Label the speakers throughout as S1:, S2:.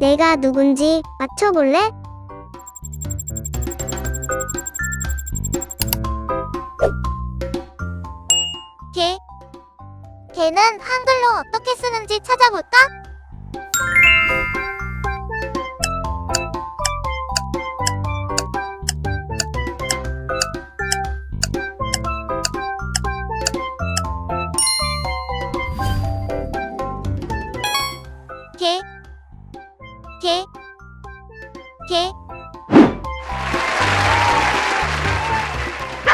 S1: 내가 누군지 맞춰볼래? 개. 개는 한글로 어떻게 쓰는지 찾아볼까? 개. 개. 개.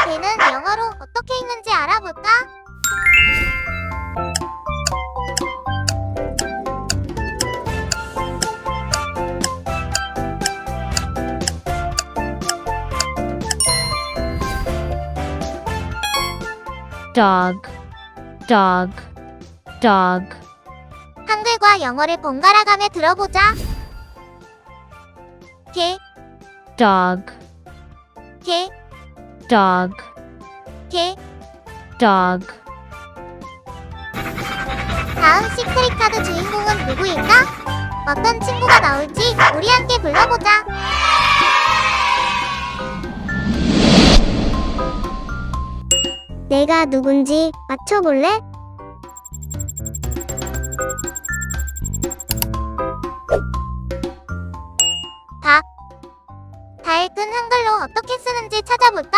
S1: 개는 영어로 어떻게 읽는지 알아볼까?
S2: dog, dog, dog,
S1: 영어를 번갈아가며 들어보자. 개,
S2: dog,
S1: 개,
S2: dog,
S1: 개.
S2: dog,
S1: 다음 시크릿 카드 주인공은 누구일까? 어떤 친구가 나올지 우리 함께 불러보자. 내가 누군지 맞춰볼래? 한글로 어떻게 쓰는지 찾아볼까?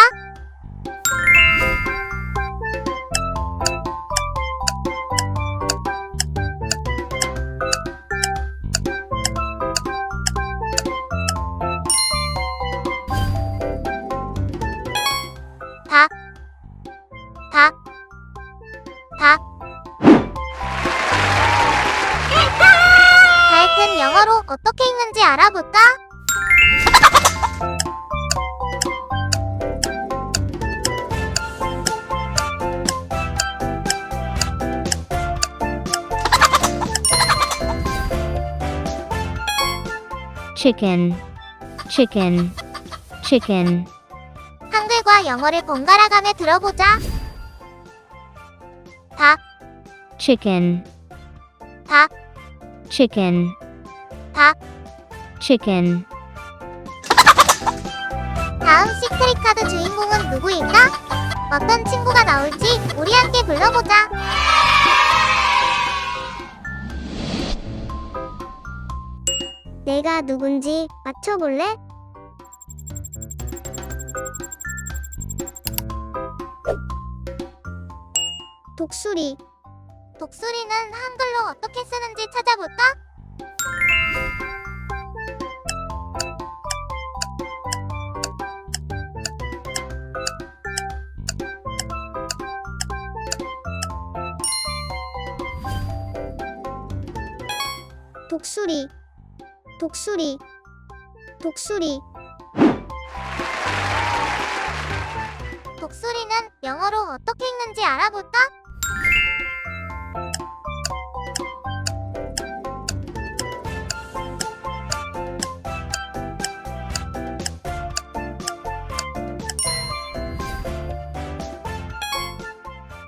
S2: Chicken, chicken, chicken,
S1: 한글과 영어를 번갈아가며 들어보자. 닭,
S2: chicken,
S1: 닭,
S2: chicken,
S1: 닭.
S2: chicken,
S1: 다음 시크릿 카드 주인공은 누구일까? 어떤 친구가 나올지 우리 함께 불러보자. 내가 누군지 맞춰볼래? 독수리. 독수리는 한글로 어떻게 쓰는지 찾아볼까? 독수리 독수리 독수리 독수리는 영어로 어떻게 읽는지 알아볼까?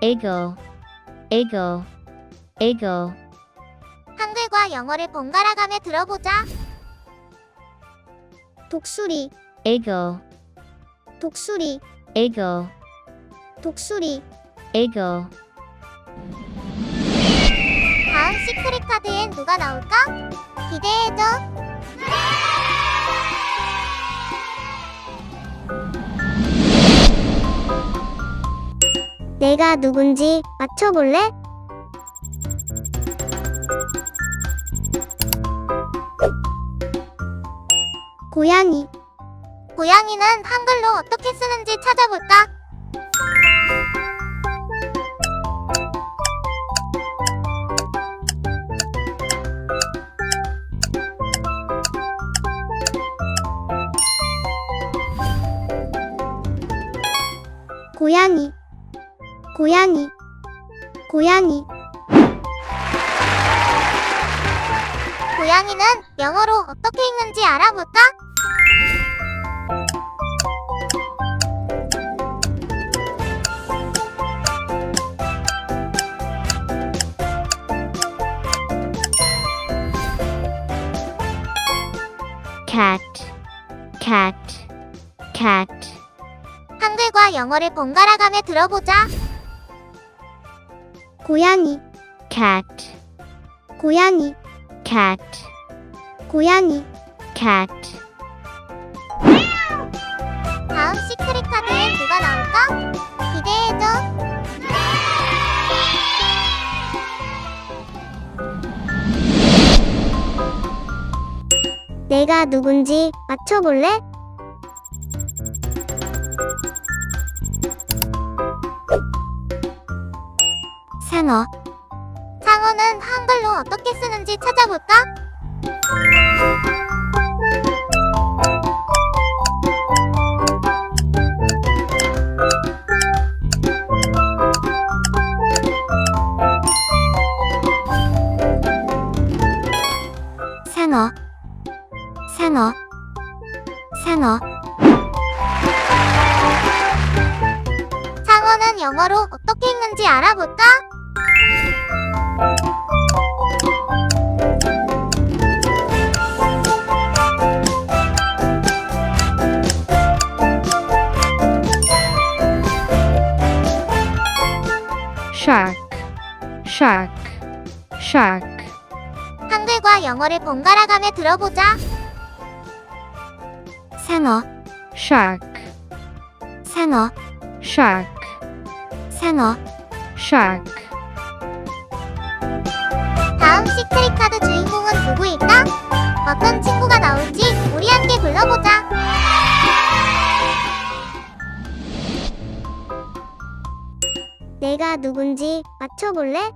S2: eagle, eagle, eagle,
S1: 한글과 영어를 번갈아가며 들어보자. 독수리
S2: eagle,
S1: 독수리
S2: eagle,
S1: 독수리
S2: eagle,
S1: 다음 시크릿 카드엔 누가 나올까? 기대해줘. 내가 누군지 맞춰볼래? 고양이. 고양이는 한글로 어떻게 쓰는지 찾아볼까? 고양이 고양이 고양이 고양이는 영어로 어떻게 읽는지 알아볼까?
S2: Cat, cat, cat,
S1: 한글과 영어를 번갈아 가며 들어보자. 고양이,
S2: cat,
S1: 고양이,
S2: cat,
S1: 고양이.
S2: cat,
S1: 내가 누군지 맞춰볼래? 상어. 상어는 한글로 어떻게 쓰는지 찾아볼까? 상어. 상어. 상어는 영어로 어떻게 읽는지 알아볼까?
S2: shark, shark, shark,
S1: 한글과 영어를 번갈아 가며 들어보자. 상어,
S2: shark,
S1: 상어,
S2: shark,
S1: 상어.
S2: shark,
S1: 다음 시크릿 카드 주인공은 누구일까? 어떤 친구가 나올지 우리 함께 불러보자. 내가 누군지 맞춰볼래?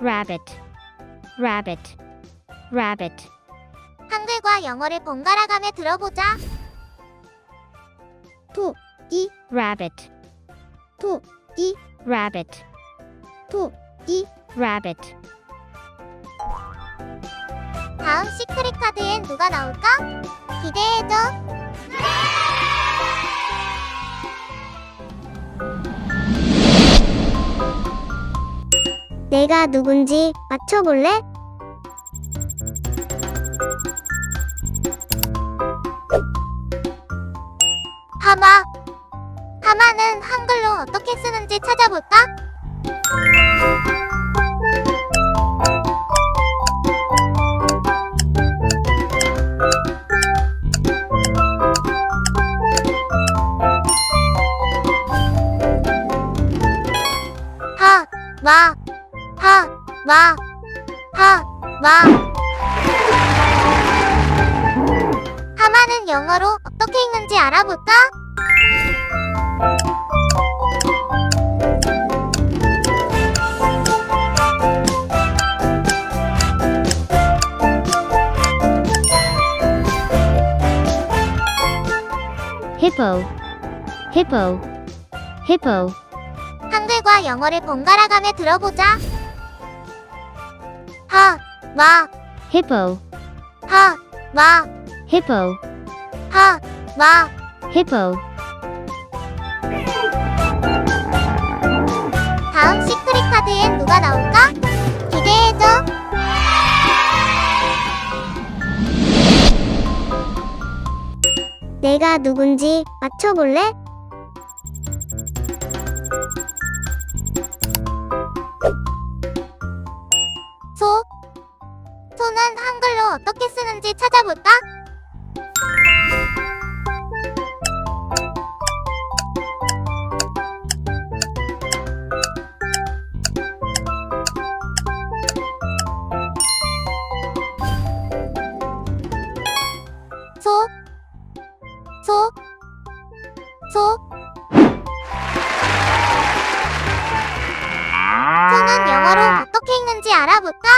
S2: Rabbit, rabbit, rabbit,
S1: 한글과 영어를 번갈아 가며 들어보자. 토끼.
S2: Rabbit,
S1: 토끼.
S2: Rabbit,
S1: 토끼.
S2: Rabbit,
S1: 다음 시크릿 카드엔 누가 나올까? 기대해줘. 내가 누군지 맞춰볼래? 하마. 하마는 한글로 어떻게 쓰는지 찾아볼까?
S2: Hippo, hippo, hippo,
S1: 한글과 영어를 번갈아 가며 들어보자. 하, 마,
S2: hippo,
S1: 하, 마,
S2: hippo,
S1: 하, 마.
S2: hippo,
S1: 다음 시크릿 카드엔 누가 나올까? 기대해줘. 내가 누군지 맞춰볼래? 소 소는 한글로 어떻게 쓰는지 찾아볼까? 소. 소는 영어로 어떻게 읽는지 알아볼까?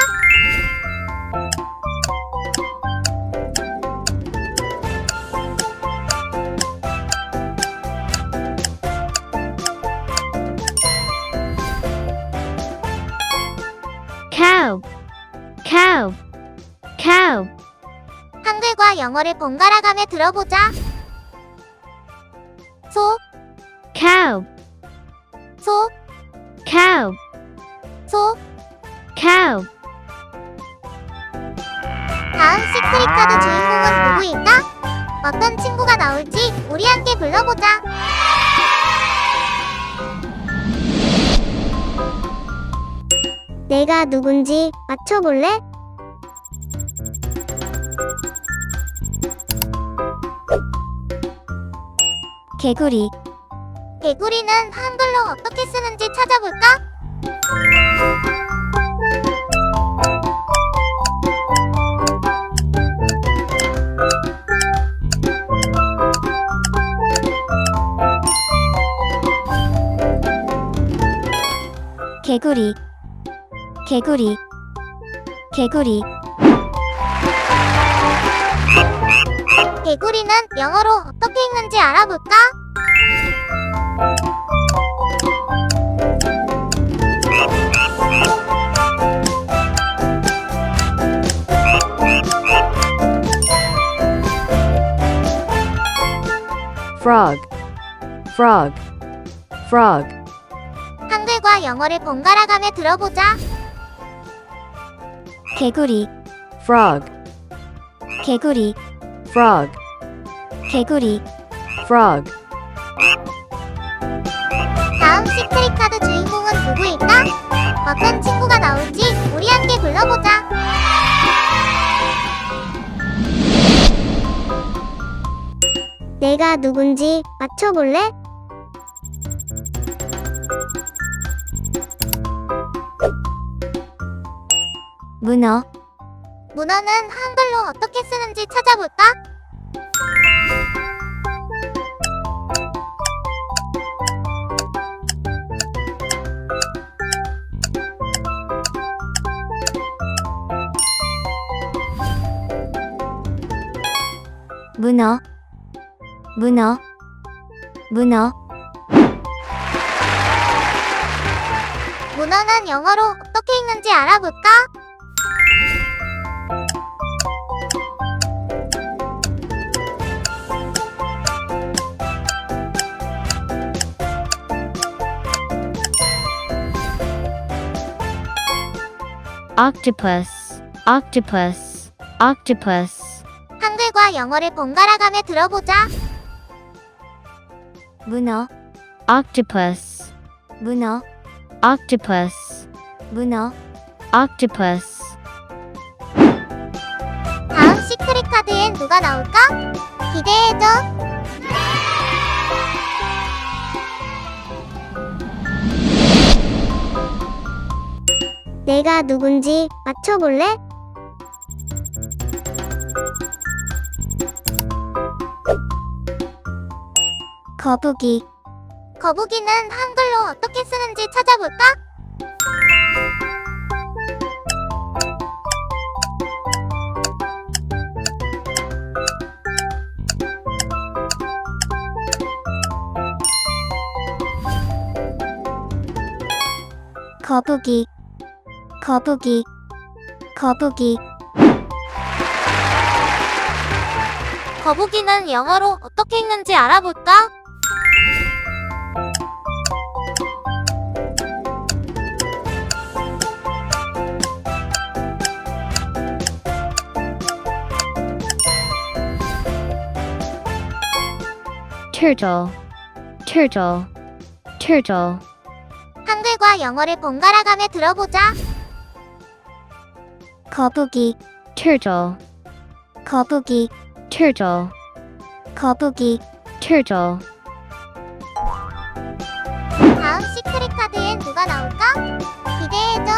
S2: cow, cow, cow,
S1: 한글과 영어를 번갈아가며 들어보자. 소,
S2: cow,
S1: 소,
S2: cow,
S1: 소.
S2: cow,
S1: 다음 시크릿 카드 주인공은 누구일까? 어떤 친구가 나올지 우리 함께 불러보자. 내가 누군지 맞춰볼래? 개구리. 개구리는 한글로 어떻게 쓰는지 찾아볼까? 개구리 개구리 개구리 개구리는 영어로 어떻게 읽는지 알아볼까?
S3: frog, frog, frog,
S1: 한글과 영어를 번갈아가며 들어보자. 개구리.
S3: Frog,
S1: 개구리
S3: frog,
S1: 개구리
S3: frog,
S1: 다음 시크릿 카드 주인공은 누구일까? 어떤 친구가 나올지 우리 함께 불러보자. 내가 누군지 맞춰볼래? 문어 문어는 한글로 어떻게 쓰는지 찾아볼까? 문어 문어 문어 문어는 영어로 어떻게 읽는지 알아볼까?
S2: Octopus, octopus, octopus,
S1: 한글과 영어를 번갈아가며 들어보자. 문어
S2: octopus,
S1: 문어
S2: octopus,
S1: 문어
S2: octopus,
S1: 다음 시크릿 카드엔 누가 나올까? 기대해줘. 내가 누군지 맞춰볼래? 거북이 거북이는 한글로 어떻게 쓰는지 찾아볼까? 거북이 거북이. 거북이. 거북이는 영어로 어떻게 읽는지 알아볼까?
S2: turtle, turtle, turtle,
S1: 한글과 영어를 번갈아가며 들어보자. 거북이,
S2: turtle,
S1: 거북이,
S2: turtle,
S1: 거북이.
S2: turtle.
S1: 다음 시크릿 카드엔 누가 나올까? 기대해줘.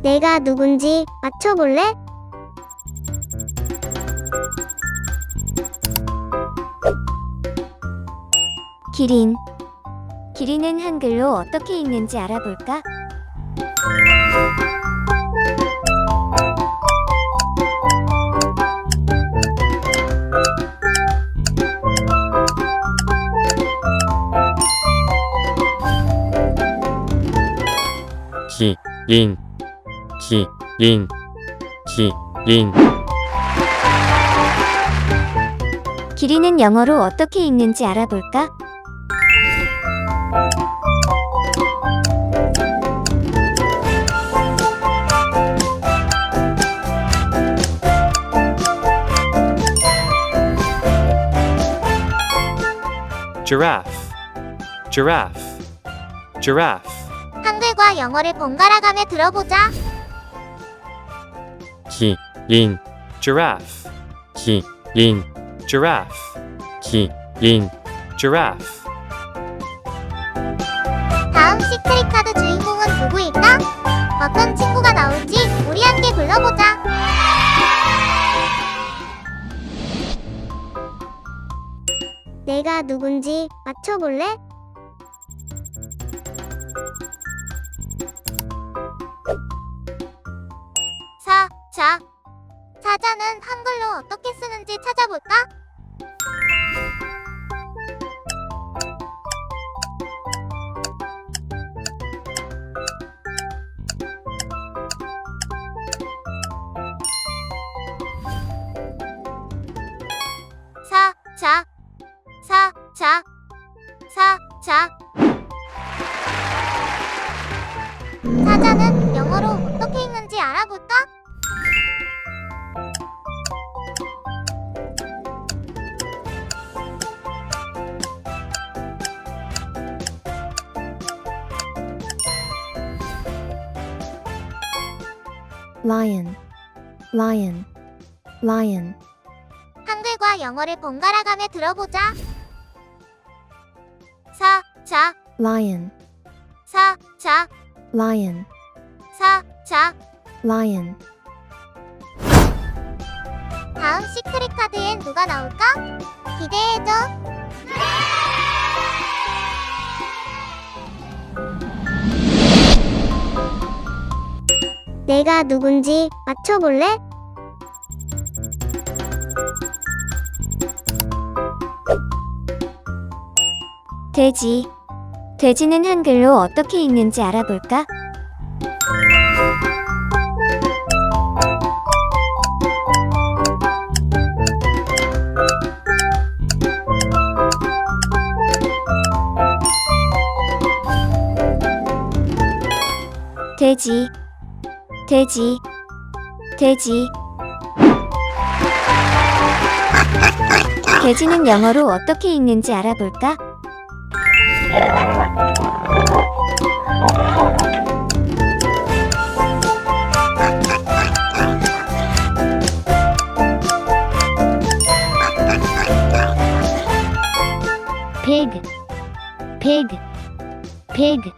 S1: 내가 누군지 맞춰볼래?
S4: 기린. 기린은 한글로 어떻게 읽는지 알아볼까?
S5: 기 린 기 린 기 린
S4: 기린은 영어로 어떻게 읽는지 알아볼까?
S5: Giraffe giraffe giraffe
S1: 한글과 영어를 번갈아가며 들어보자.
S5: 기 린 giraffe 기 린 giraffe 기 린 giraffe
S1: 다음 시크릿 카드 주인공은 누구일까? 어떤 친구가 나올지 우리 함께 불러보자. 내가 누군지 맞춰볼래?
S4: Lion, lion.
S1: 한글과 영어를 번갈아가며 들어보자. 사, 자,
S4: lion,
S1: 사, 자,
S4: lion,
S1: 사, 자.
S4: lion.
S1: 다음 시크릿 카드엔 누가 나올까? 기대해줘. 내가 누군지 맞춰볼래?
S4: 돼지. 돼지는 한글로 어떻게 읽는지 알아볼까? 돼지. 돼지. 돼지. 돼지는 영어로 어떻게 읽는지 알아볼까?
S2: pig, pig, pig,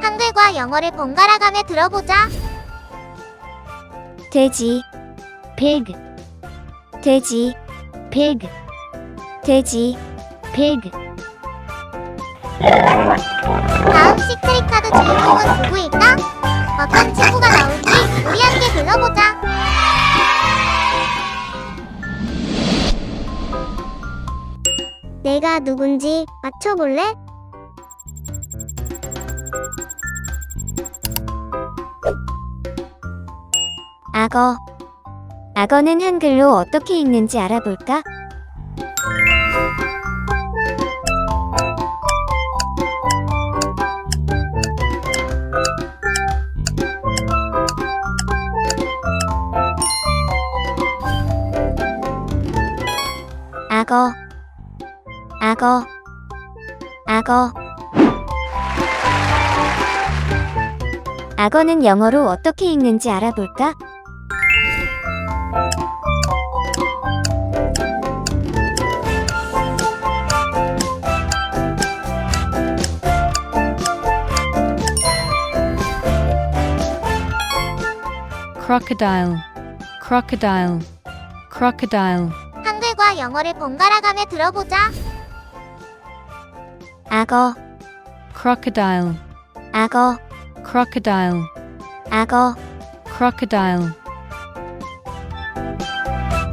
S1: 한글과 영어를 번갈아가며 들어보자.
S4: 돼지.
S2: pig,
S4: 돼지.
S2: Pig,
S4: 돼지.
S2: pig.
S1: 다음 시크릿 카드 주인공은 누구일까? 어떤 친구가 나올지 우리 함께 불러보자. 내가 누군지 맞춰볼래?
S4: 악어. 악어는 한글로 어떻게 읽는지 알아볼까? 악어 악어 악어 악어는 영어로 어떻게 읽는지 알아볼까?
S3: Crocodile, crocodile, crocodile,
S1: 한글과 영어를 번갈아가며 들어보자.
S4: 악어,
S3: crocodile,
S4: 악어,
S3: crocodile,
S4: 악어.
S3: crocodile,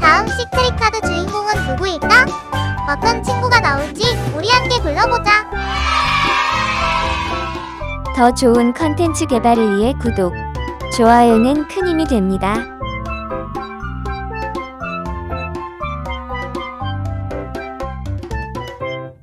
S1: 다음 시크릿 카드 주인공은 누구일까? 어떤 친구가 나올지 우리 함께 불러보자.
S4: 더 좋은 컨텐츠 개발을 위해 구독, 좋아요는 큰 힘이 됩니다.